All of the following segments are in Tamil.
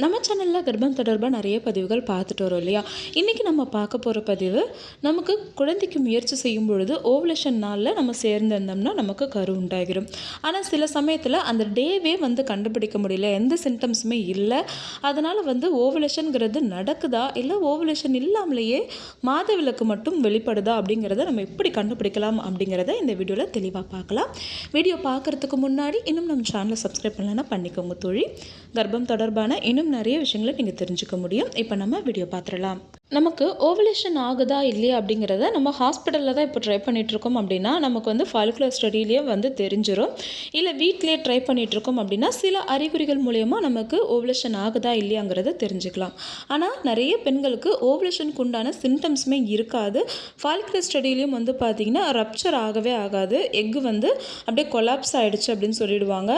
நம்ம சேனலில் கர்ப்பம் தொடர்பாக நிறைய பதிவுகள் பார்த்துட்டு வரோம் இல்லையா? இன்றைக்கி நம்ம பார்க்க போகிற பதிவு நமக்கு குழந்தைக்கு முயற்சி செய்யும் பொழுது ஓவலேஷன் நாளில் நம்ம சேர்ந்திருந்தோம்னா நமக்கு கரு உண்டாகிடும் ஆனால் சில சமயத்தில் அந்த டேவே வந்து கண்டுபிடிக்க முடியல எந்த சிம்டம்ஸுமே இல்லை. அதனால் வந்து ஓவலேஷனுங்கிறது நடக்குதா? இல்லை ஓவலேஷன் இல்லாமலேயே மாதவிலக்கு மட்டும் வெளிப்படுதா? அப்படிங்கிறத நம்ம எப்படி கண்டுபிடிக்கலாம்? அப்படிங்கிறத இந்த வீடியோவில் தெளிவாக பார்க்கலாம். வீடியோ பார்க்குறதுக்கு முன்னாடி இன்னும் நம்ம சேனலை சப்ஸ்கிரைப் பண்ணலன்னா பண்ணிக்கோங்க தொழில் கர்ப்பம் தொடர்பான இன்னும் நிறைய விஷயங்களை நீங்கள் தெரிஞ்சுக்க முடியும். இப்போ நம்ம வீடியோ பார்த்துடலாம். நமக்கு ஓவலேஷன் ஆகுதா இல்லையா அப்படிங்கிறத நம்ம ஹாஸ்பிட்டலில் தான் இப்போ ட்ரை பண்ணிகிட்ருக்கோம் அப்படின்னா நமக்கு வந்து ஃபாலிகுலர் ஸ்டடியிலேயே வந்து தெரிஞ்சிடும் இல்லை வீட்டிலே ட்ரை பண்ணிகிட்ருக்கோம் அப்படின்னா சில அறிகுறிகள் மூலயமா நமக்கு ஓவலேஷன் ஆகுதா இல்லையாங்கிறத தெரிஞ்சுக்கலாம். ஆனால் நிறைய பெண்களுக்கு ஓவலேஷனுக்கு உண்டான சிம்டம்ஸுமே இருக்காது. ஃபாலிகுலர் ஸ்டடியிலையும் வந்து பார்த்திங்கன்னா ரப்ச்சர் ஆகவே ஆகாது. எக்கு வந்து அப்படியே கொலாப்ஸ் ஆகிடுச்சு அப்படின்னு சொல்லிடுவாங்க.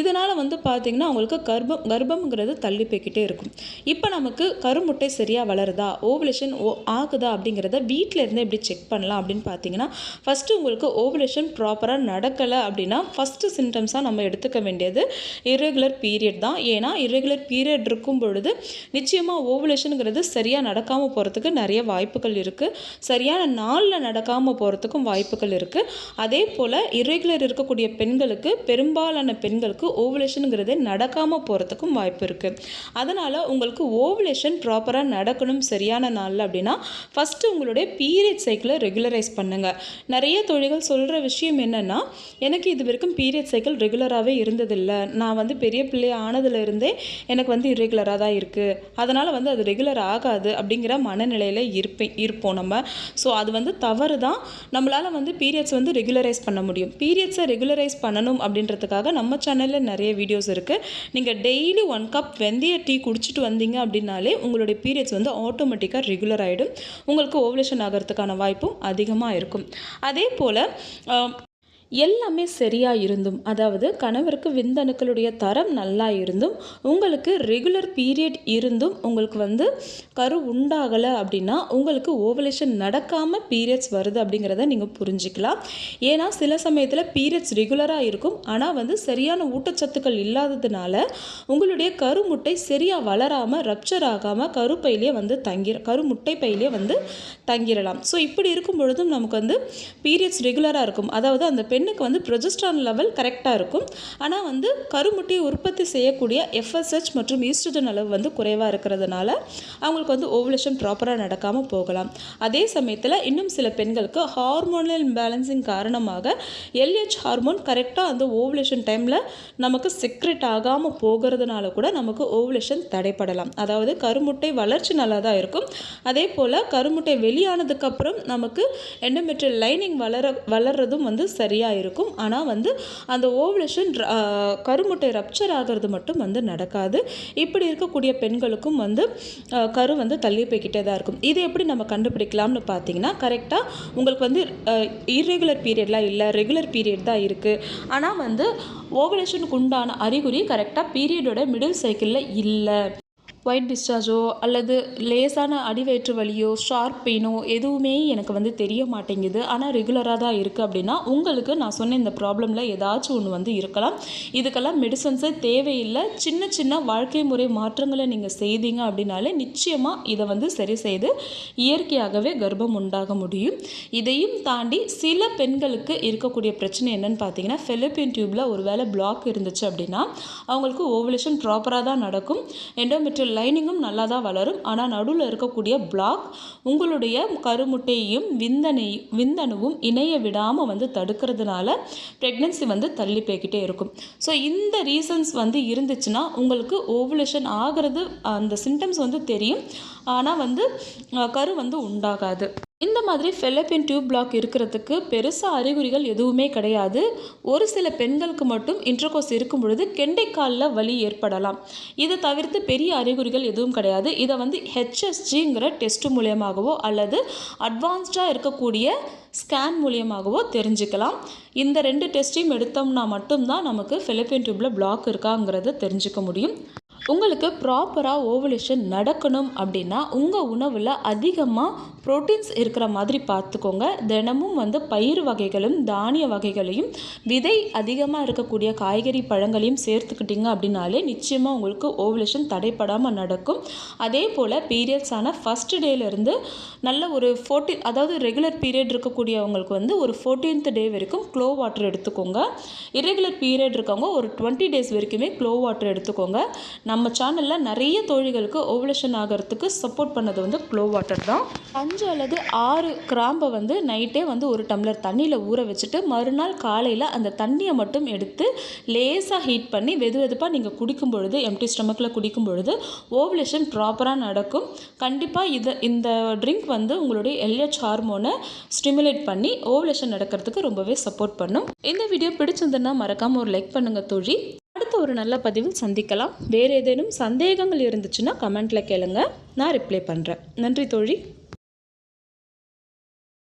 இதனால் வந்து பார்த்திங்கன்னா அவங்களுக்கு கர்ப்பம் கர்ப்பம்ங்கிறது தள்ளி போய்கிட்டே இருக்கும். இப்போ நமக்கு கருமுட்டை சரியாக வளருதா? ஓவலேஷன் ஓ ஆகுதா அப்படிங்கிறத வீட்டில் இருந்தே எப்படி செக் பண்ணலாம் அப்படின்னு பார்த்தீங்கன்னா ஃபஸ்ட்டு உங்களுக்கு ஓவலேஷன் ப்ராப்பராக நடக்கலை அப்படின்னா ஃபஸ்ட்டு சிம்டம்ஸாக நம்ம எடுத்துக்க வேண்டியது இரெகுலர் பீரியட் தான். ஏன்னா இரெகுலர் பீரியட் இருக்கும் பொழுது நிச்சயமாக ஓவலேஷனுங்கிறது சரியாக நடக்காமல் போகிறதுக்கு நிறைய வாய்ப்புகள் இருக்குது சரியான நாளில் நடக்காமல் போகிறதுக்கும் வாய்ப்புகள் இருக்குது அதே போல் இரெகுலர் இருக்கக்கூடிய பெண்களுக்கு பெரும்பாலான பெண்களுக்கு ஓவலேஷனுங்கிறது நடக்காமல் போகிறதுக்கும் வாய்ப்பு இருக்குது அதனால் உங்களுக்கு ஓவலேஷன் ப்ராப்பராக நடக்கணும் சரியாக சரியான நாளில் அப்படின்னா ஃபஸ்ட்டு உங்களுடைய பீரியட் சைக்கிளை ரெகுலரைஸ் பண்ணுங்கள் நிறைய தொழில்கள் சொல்கிற விஷயம் என்னென்னா எனக்கு இது வரைக்கும் பீரியட் சைக்கிள் ரெகுலராகவே இருந்ததில்லை. நான் வந்து பெரிய பிள்ளை ஆனதுலேருந்தே எனக்கு வந்து இரெகுலராக தான் இருக்குது அதனால் வந்து அது ரெகுலர் ஆகாது அப்படிங்கிற மனநிலையில் இருப்பேன் இருப்போம் நம்ம. ஸோ அது வந்து தவறு தான் நம்மளால் வந்து பீரியட்ஸ் வந்து ரெகுலரைஸ் பண்ண முடியும். பீரியட்ஸை ரெகுலரைஸ் பண்ணணும் அப்படின்றதுக்காக நம்ம சேனலில் நிறைய வீடியோஸ் இருக்குது நீங்கள் டெய்லி ஒன் கப் வெந்தய டீ குடிச்சிட்டு வந்தீங்க அப்படின்னாலே உங்களுடைய பீரியட்ஸ் வந்து ஆட்டோமேட்டிக்காக ரெகுலர் ஆகிடும் உங்களுக்கு ஓவலேஷன் ஆகிறதுக்கான வாய்ப்பும் அதிகமாக இருக்கும். அதே போல் எல்லாமே சரியாக இருந்தும் அதாவது கணவருக்கு விந்தணுக்களுடைய தரம் நல்லா இருந்தும் உங்களுக்கு ரெகுலர் பீரியட் இருந்தும் உங்களுக்கு வந்து கரு உண்டாகலை அப்படின்னா உங்களுக்கு ஓவலேஷன் நடக்காமல் பீரியட்ஸ் வருது அப்படிங்கிறத நீங்கள் புரிஞ்சிக்கலாம். ஏன்னா சில சமயத்தில் பீரியட்ஸ் ரெகுலராக இருக்கும். ஆனால் வந்து சரியான ஊட்டச்சத்துக்கள் இல்லாததுனால உங்களுடைய கருமுட்டை சரியாக வளராமல் ரப்சர் ஆகாமல் கருப்பையிலே வந்து தங்கி கருமுட்டை பையிலே வந்து தங்கிடலாம் ஸோ இப்படி இருக்கும் பொழுதும் நமக்கு வந்து பீரியட்ஸ் ரெகுலராக இருக்கும். அதாவது அந்த பெண்ணுக்கு வந்து ப்ரொஜஸ்ட்ரான் லெவல் கரெக்டாக இருக்கும். ஆனால் வந்து கருமுட்டியை உற்பத்தி செய்யக்கூடிய எஃப்எஸ்ஹெச் மற்றும் ஈஸ்ட்ரஜன் அளவு வந்து குறைவாக இருக்கிறதுனால அவங்களுக்கு வந்து ஓவலேஷன் ப்ராப்பராக நடக்காமல் போகலாம். அதே சமயத்தில் இன்னும் சில பெண்களுக்கு ஹார்மோனல் இம்பேலன்ஸிங் காரணமாக எல்ஹெச் ஹார்மோன் கரெக்டாக அந்த ஓவலேஷன் டைமில் நமக்கு செக்ரெட் ஆகாமல் போகிறதுனால கூட நமக்கு ஓவலேஷன் தடைப்படலாம். அதாவது கருமுட்டை வளர்ச்சி நல்லா தான் இருக்கும். அதே போல் கருமுட்டை வெளியானதுக்கப்புறம் நமக்கு எண்டோமெட்ரியல் லைனிங் வளர வளர்றதும் வந்து சரியாக இருக்கும். ஆனால் வந்து அந்த ஓவலேஷன் கருமுட்டை ரப்சர் ஆகிறது மட்டும் வந்து நடக்காது. இப்படி இருக்கக்கூடிய பெண்களுக்கும் வந்து கரு வந்து தள்ளி போய்கிட்டே தான் இருக்கும். இது எப்படி நம்ம கண்டுபிடிக்கலாம்னு பார்த்தீங்கன்னா கரெக்டாக உங்களுக்கு வந்து இர்ரெகுலர் பீரியட்லாம் இல்லை ரெகுலர் பீரியட் தான் இருக்குது ஆனால் வந்து ஓவலேஷனுக்கு உண்டான அறிகுறி கரெக்டாக பீரியடோட மிடில் சைக்கிளில் இல்லை. ஒயிட் டிஸ்சார்ஜோ அல்லது லேசான அடிவயிற்று வலியோ ஷார்ப் பெயினோ எதுவுமே எனக்கு வந்து தெரிய மாட்டேங்குது. ஆனால் ரெகுலராக தான் இருக்குது அப்படின்னா உங்களுக்கு நான் சொன்ன இந்த ப்ராப்ளமில் ஏதாச்சும் ஒன்று வந்து இருக்கலாம். இதுக்கெல்லாம் மெடிசன்ஸே தேவையில்லை. சின்ன சின்ன வாழ்க்கை முறை மாற்றங்களை நீங்கள் செய்தீங்க அப்படின்னாலே நிச்சயமாக இதை வந்து சரி செய்து இயற்கையாகவே கர்ப்பம் உண்டாக முடியும். இதையும் தாண்டி சில பெண்களுக்கு இருக்கக்கூடிய பிரச்சனை என்னென்னு பார்த்தீங்கன்னா ஃபெலிப்பின் டியூப்பில் ஒரு வேளை பிளாக் இருந்துச்சு அப்படின்னா அவங்களுக்கு ஓவலேஷன் ப்ராப்பராக தான் நடக்கும். எண்டோமெட்ரியல் லைனிங்கும் நல்லா தான் வளரும். ஆனால் நடுவில் இருக்கக்கூடிய பிளாக் உங்களுடைய கருமுட்டையையும் விந்தனை விந்தணுவும் இணைய விடாமல் வந்து தடுக்கிறதுனால ப்ரெக்னென்சி வந்து தள்ளி போய்கிட்டே இருக்கும். ஸோ இந்த ரீசன்ஸ் வந்து இருந்துச்சுன்னா உங்களுக்கு ஓவலேஷன் ஆகிறது அந்த சிம்டம்ஸ் வந்து தெரியும். ஆனால் வந்து கரு வந்து உண்டாகாது. இந்த மாதிரி ஃபெலப்பின் டியூப் பிளாக் இருக்கிறதுக்கு பெருசாக அறிகுறிகள் எதுவுமே கிடையாது. ஒரு சில பெண்களுக்கு மட்டும் இன்டர்கோர்ஸ் இருக்கும் பொழுது கெண்டைக்காலில் வலி ஏற்படலாம். இதை தவிர்த்து பெரிய அறிகுறிகள் எதுவும் கிடையாது. இதை வந்து ஹெச்எஸ்ஜிங்கிற டெஸ்ட் மூலியமாகவோ அல்லது அட்வான்ஸ்டாக இருக்கக்கூடிய ஸ்கேன் மூலியமாகவோ தெரிஞ்சுக்கலாம். இந்த ரெண்டு டெஸ்ட்டையும் எடுத்தோம்னா மட்டும்தான் நமக்கு ஃபெலப்பின் டியூப்பில் பிளாக் இருக்காங்கிறத தெரிஞ்சுக்க முடியும். உங்களுக்கு ப்ராப்பராக ஓவலேஷன் நடக்கணும் அப்படின்னா உங்கள் உணவில் அதிகமாக ப்ரோட்டீன்ஸ் இருக்கிற மாதிரி பார்த்துக்கோங்க. தினமும் வந்து பயிர் வகைகளும் தானிய வகைகளையும் விதை அதிகமாக இருக்கக்கூடிய காய்கறி பழங்களையும் சேர்த்துக்கிட்டிங்க அப்படின்னாலே நிச்சயமாக உங்களுக்கு ஓவலேஷன் தடைப்படாமல் நடக்கும். அதே போல் பீரியட்ஸான ஃபஸ்ட் டேலேருந்து நல்ல ஒரு ஃபோர்டீன் அதாவது ரெகுலர் பீரியட் இருக்கக்கூடியவங்களுக்கு வந்து ஒரு ஃபோர்டீன்த் டே வரைக்கும் க்ளோ வாட்டர் எடுத்துக்கோங்க. இரெகுலர் பீரியட் இருக்கவங்க ஒரு டுவெண்ட்டி டேஸ் வரைக்குமே க்ளோ வாட்டர் எடுத்துக்கோங்க. நம்ம நம்ம சேனலில் நிறைய தோழிகளுக்கு ஓவலேஷன் ஆகிறதுக்கு சப்போர்ட் பண்ணது வந்து க்ளோ வாட்டர் தான். அஞ்சு அல்லது ஆறு கிராம்பை வந்து நைட்டே வந்து ஒரு டம்ளர் தண்ணியில் ஊற வச்சுட்டு மறுநாள் காலையில் அந்த தண்ணியை மட்டும் எடுத்து லேசாக ஹீட் பண்ணி வெது வெதுப்பாக நீங்கள் குடிக்கும் பொழுது எம்டி ஸ்டமக்கில் குடிக்கும் பொழுது ஓவலேஷன் ப்ராப்பராக நடக்கும். கண்டிப்பாக இதை இந்த ட்ரிங்க் வந்து உங்களுடைய எல்ஹெச் ஹார்மோனை ஸ்டிமுலேட் பண்ணி ஓவலேஷன் நடக்கிறதுக்கு ரொம்பவே சப்போர்ட் பண்ணும். இந்த வீடியோ பிடிச்சிருந்ததுன்னா மறக்காமல் ஒரு லைக் பண்ணுங்கள் தோழி. அடுத்த ஒரு நல்ல பதிவில் சந்திக்கலாம். வேறு ஏதேனும் சந்தேகங்கள் இருந்துச்சுன்னா கமெண்ட்டில் கேளுங்க. நான் ரிப்ளை பண்ணுறேன் நன்றி தோழி.